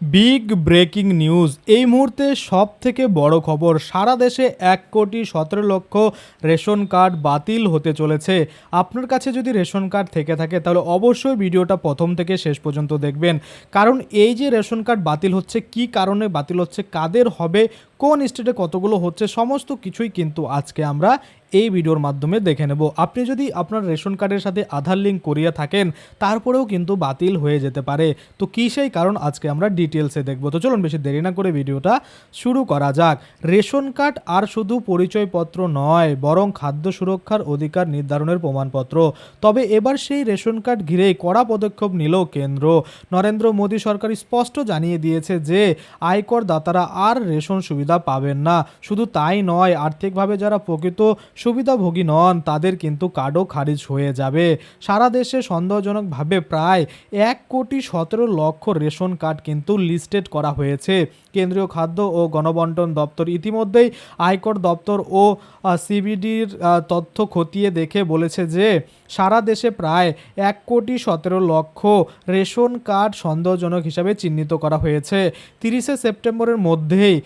Big breaking news এই মুহূর্তে সব থেকে বড় খবর, সারা দেশে এক কোটি সতেরো লক্ষ রেশন কার্ড বাতিল হতে চলেছে। আপনার কাছে যদি রেশন কার্ড থেকে থাকে, তাহলে অবশ্যই ভিডিওটা প্রথম থেকে শেষ পর্যন্ত দেখবেন। কারণ এই যে রেশন কার্ড বাতিল হচ্ছে, কি কারণে বাতিল হচ্ছে, কাদের হবে কোন স্টেটে কতগুলো হচ্ছে, সমস্ত কিছুই কিন্তু আজকে আমরা এই ভিডিওর মাধ্যমে দেখে নেব। আপনি যদি আপনার রেশন কার্ডের সাথে আধার লিঙ্ক করিয়ে থাকেন, তারপরেও কিন্তু বাতিল হয়ে যেতে পারে। তো কী সেই কারণ আজকে আমরা ডিটেলসে দেখব। তো চলুন বেশি দেরি না করে ভিডিওটা শুরু করা যাক। রেশন কার্ড আর শুধু পরিচয়পত্র নয়, বরং খাদ্য সুরক্ষার অধিকার নির্ধারণের প্রমাণপত্র। তবে এবার সেই রেশন কার্ড ঘিরেই কড়া পদক্ষেপ নিল কেন্দ্র। নরেন্দ্র মোদী সরকার স্পষ্ট জানিয়ে দিয়েছে যে আয়কর দাতারা আর রেশন সুবিধা পাবেন না। শুধু তাই নয়, আর্থিকভাবে যারা প্রকৃত সুবিধাভোগী নন, তাদের কিন্তু কার্ডও খারিজ হয়ে যাবে। সারা দেশে সন্দেহজনকভাবে প্রায় এক কোটি সতেরো লক্ষ রেশন কার্ড কিন্তু লিস্টেড করা হয়েছে। কেন্দ্রীয় খাদ্য ও গণবন্টন দপ্তর ইতিমধ্যেই আয়কর দপ্তর ও সিবিডির তথ্য খতিয়ে দেখে বলেছে যে, সারা দেশে প্রায় এক কোটি সতেরো লক্ষ রেশন কার্ড সন্দেহজনক হিসাবে চিহ্নিত করা হয়েছে। তিরিশে সেপ্টেম্বরের মধ্যেই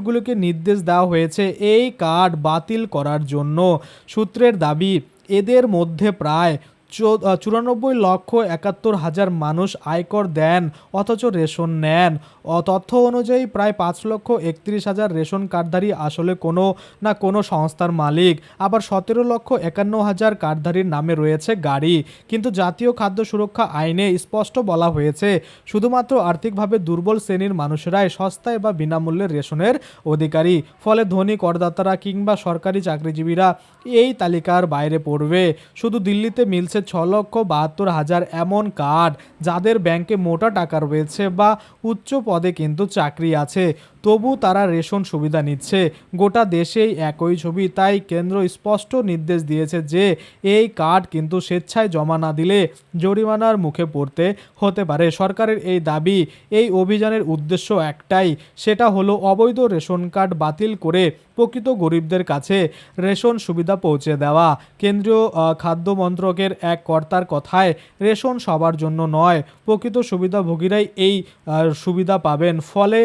রাজ্যগুলোকে নির্দেশ দেওয়া হয়েছে এই কার্ড বাতিল করার জন্য। সূত্রের দাবি এদের মধ্যে প্রায় চুরানব্বই লক্ষ একাত্তর হাজার মানুষ আয়কর দেন, অথচ রেশন নেন। তথ্য অনুযায়ী প্রায় পাঁচ লক্ষ একত্রিশ হাজার রেশন কার্ডধারী আসলে কোনো না কোনো সংস্থার মালিক। আবার সতেরো লক্ষ একান্ন হাজার কার্ডধারীর নামে রয়েছে গাড়ি। কিন্তু জাতীয় খাদ্য সুরক্ষা আইনে স্পষ্ট বলা হয়েছে, শুধুমাত্র আর্থিকভাবে দুর্বল শ্রেণির মানুষেরাই সস্তায় বা বিনামূল্যে রেশনের অধিকারী। ফলে ধনী করদাতারা কিংবা সরকারি চাকরিজীবীরা এই তালিকার বাইরে পড়বে। শুধু দিল্লিতে মিলছে ছ লক্ষ বাহাত্তর হাজার এমন কার্ড, যাদের ব্যাংকে মোটা টাকা রয়েছে বা উচ্চ পদে কিন্তু চাকরি আছে। তবু তারা রেশন সুবিধা নিচ্ছে। গোটা দেশেই একই ছবি তাই কেন্দ্র স্পষ্ট নির্দেশ দিয়েছে যে এই কার্ড কিন্তু স্বেচ্ছায় জমা না দিলে জরিমানার মুখে পড়তে হতে পারে। সরকারের এই দাবি এই অভিযানের উদ্দেশ্য একটাই সেটা হলো অবৈধ রেশন কার্ড বাতিল করে প্রকৃত গরিবদের কাছে রেশন সুবিধা পৌঁছে দেওয়া। কেন্দ্রীয় খাদ্য মন্ত্রকের এক কর্তার কথায় রেশন সবার জন্য নয় প্রকৃত সুবিধাভোগীরাই এই সুবিধা পাবেন। ফলে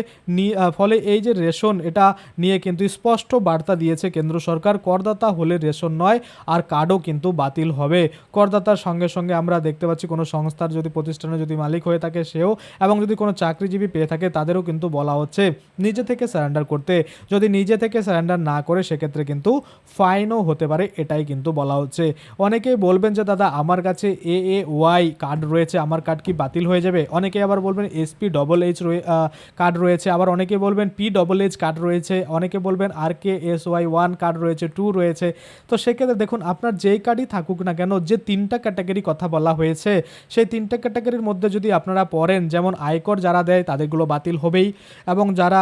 আহ, ফলে এই যে রেশন, এটা নিয়ে কিন্তু স্পষ্ট বার্তা দিয়েছে কেন্দ্র সরকার। করদাতা হলে রেশন নয় আর কার্ডও কিন্তু বাতিল হবে। করদাতার সঙ্গে সঙ্গে আমরা দেখতে পাচ্ছি কোনো সংস্থার যদি প্রতিষ্ঠানে যদি মালিক হয়ে থাকে সেও এবং যদি কোনো চাকরিজীবী পেয়ে থাকে তাদেরও কিন্তু বলা হচ্ছে নিজে থেকে স্যারেন্ডার করতে। যদি নিজে থেকে স্যারেন্ডার না করে সেক্ষেত্রে কিন্তু ফাইনও হতে পারে, এটাই কিন্তু বলা হচ্ছে। অনেকেই বলবেন যে, দাদা, আমার কাছে এ এ ওয়াই কার্ড রয়েছে, আমার কার্ড কি বাতিল হয়ে যাবে? অনেকে আবার বলবেন এসপি ডবল এইচ কার্ড রয়েছে। আবার অনেকে বলবেন পি ডবল এইচ কার্ড রয়েছে, অনেকে বলবেন আর K S Y one card রয়েছে টু রয়েছে। তো সেক্ষেত্রে দেখুন, আপনার যেই কার্ডই থাকুক না কেন, যে তিনটা ক্যাটাগরি কথা বলা হয়েছে, সেই তিনটা ক্যাটাগরির মধ্যে যদি আপনারা পড়েন, যেমন আয়কর যারা দেয়, তাদেরগুলো বাতিল হবেই। এবং যারা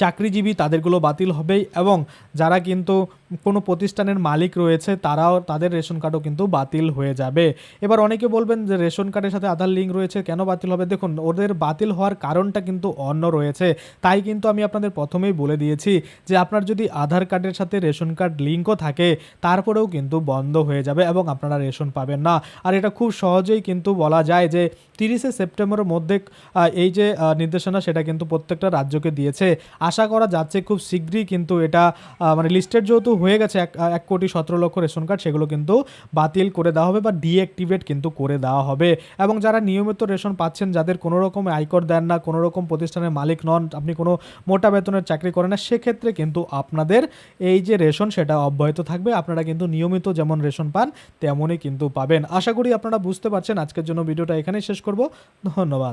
চাকরিজীবী তাদেরগুলো বাতিল হবেই এবং যারা কিন্তু কোনো প্রতিষ্ঠানের মালিক রয়েছে তারাও তাদের রেশন কার্ডও কিন্তু বাতিল হয়ে যাবে। এবার অনেকে বলবেন যে রেশন কার্ডের সাথে আধার লিঙ্ক রয়েছে, কেন বাতিল হবে? দেখুন, ওদের বাতিল হওয়ার কারণটা কিন্তু অন্য রয়েছে। তাই কিন্তু আমি আপনাদের প্রথমেই বলে দিয়েছি যে আপনার যদি আধার কার্ডের সাথে রেশন কার্ড লিঙ্কও থাকে, তারপরেও কিন্তু বন্ধ হয়ে যাবে এবং আপনারা রেশন পাবেন না। আর এটা খুব সহজেই কিন্তু বলা যায় যে তিরিশে সেপ্টেম্বরের মধ্যে এই যে নির্দেশনা সেটা কিন্তু প্রত্যেকটা রাজ্যকে দিয়েছে। আশা করা যাচ্ছে খুব শীঘ্রই কিন্তু এটা মানে লিস্টেড যেহেতু হয়ে গেছে এক এক কোটি সতেরো লক্ষ রেশন কার্ড, সেগুলো কিন্তু বাতিল করে দেওয়া হবে বা ডিঅ্যাক্টিভেট কিন্তু করে দেওয়া হবে। এবং যারা নিয়মিত রেশন পাচ্ছেন, যাদের কোনো রকম আয়কর দেন না, কোনো রকম প্রতিষ্ঠানের মালিক নন, আপনি কোনো মোটা বেতনের চাকরি করেন না, সেক্ষেত্রে কিন্তু আপনাদের এই যে রেশন, সেটা অব্যাহত থাকবে। আপনারা কিন্তু নিয়মিত যেমন রেশন পান, তেমনই কিন্তু পাবেন। আশা করি আপনারা বুঝতে পারছেন। আজকের জন্য ভিডিওটা এখানেই শেষ করব। ধন্যবাদ।